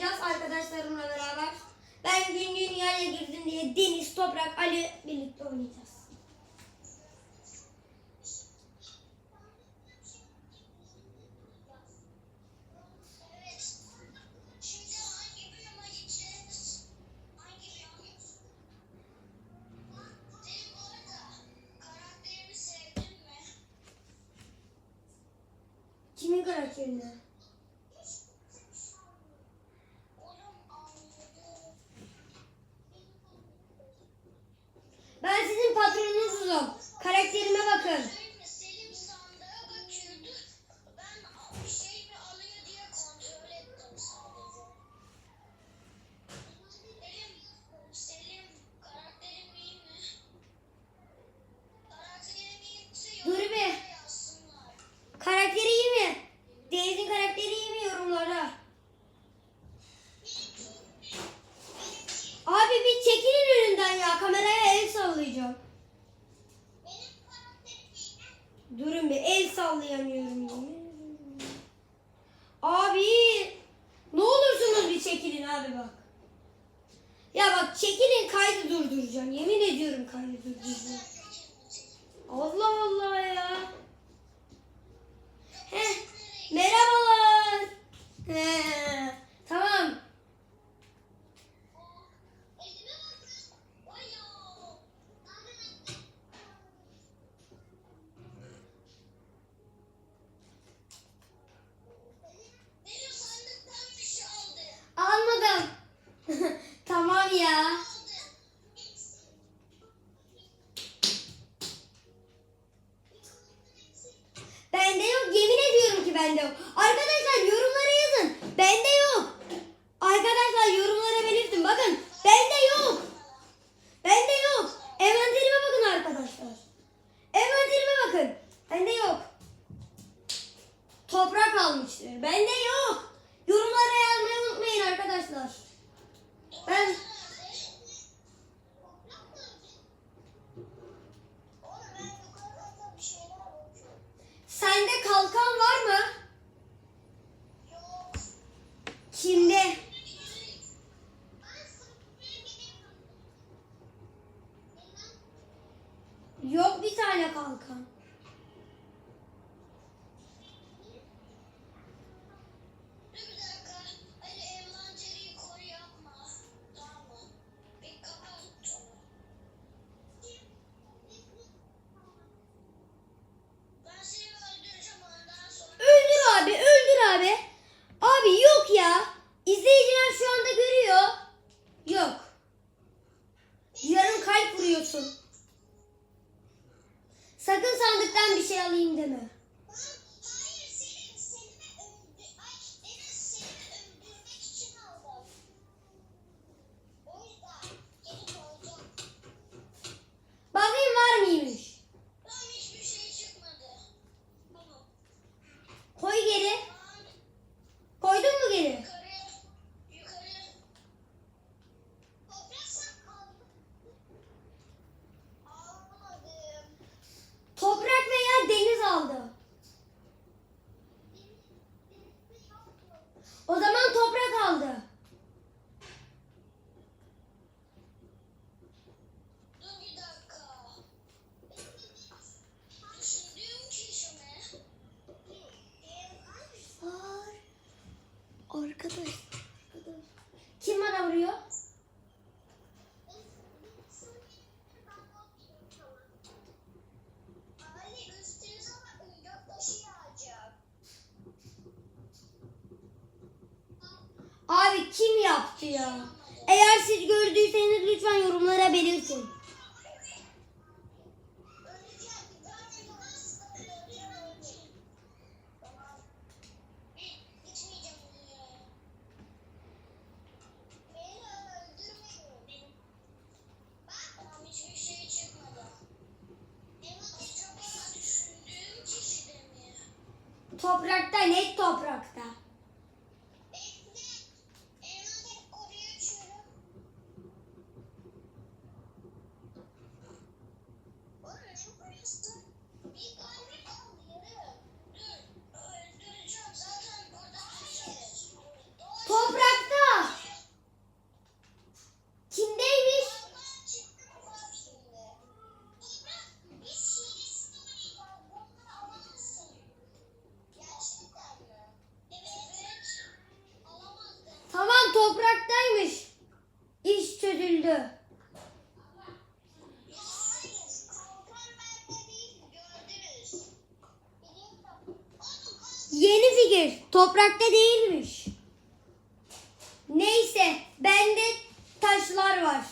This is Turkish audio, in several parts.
oynayacağız arkadaşlarımla beraber. Ben dün dünyaya girdim diye Deniz, Toprak, Ali birlikte oynayacağız. Kimin karakterini? Durun bir el sallayamıyorum yine. Abi ne olursunuz bir çekilin abi bak. Ya bak çekilin kaydı durduracağım. Yemin ediyorum kaydı durduracağım. Sende kalkan var mı? şey é alayım. Kim yaptı ya? Eğer siz gördüyseniz lütfen yorumlara belirtin. Toprakta net toprak. Yeni figür. Toprakta değilmiş. Neyse bende taşlar var.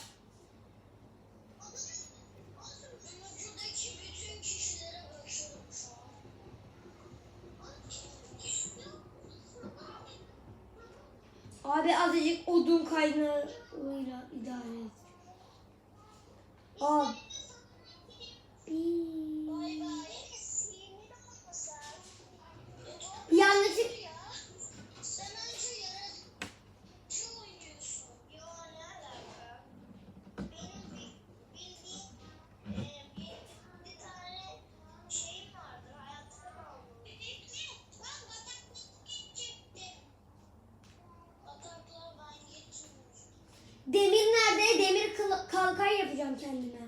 Abi azıcık odun kaynağıyla idare et. Abi. Yanlışlık Demir nerede? Demir kalkan yapacağım kendime.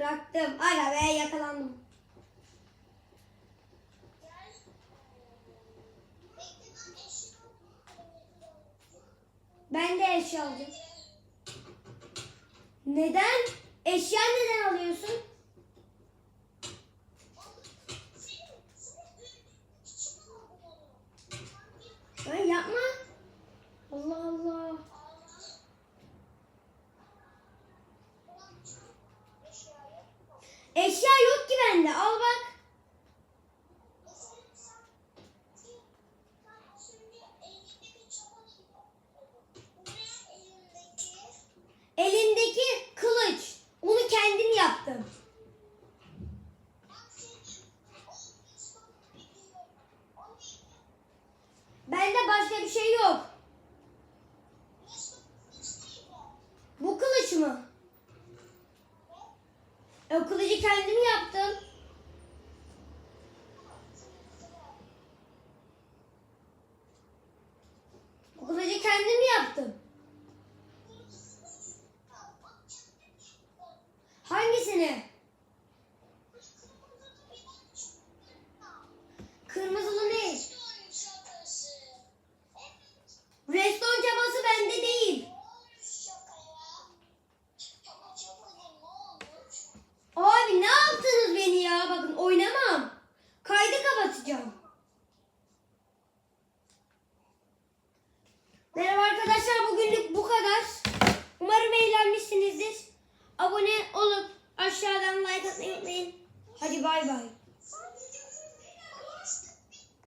Bıraktım. Arabaya yakalandım. Ben de eşya alacağım. Neden? Eşya neden alıyorsun?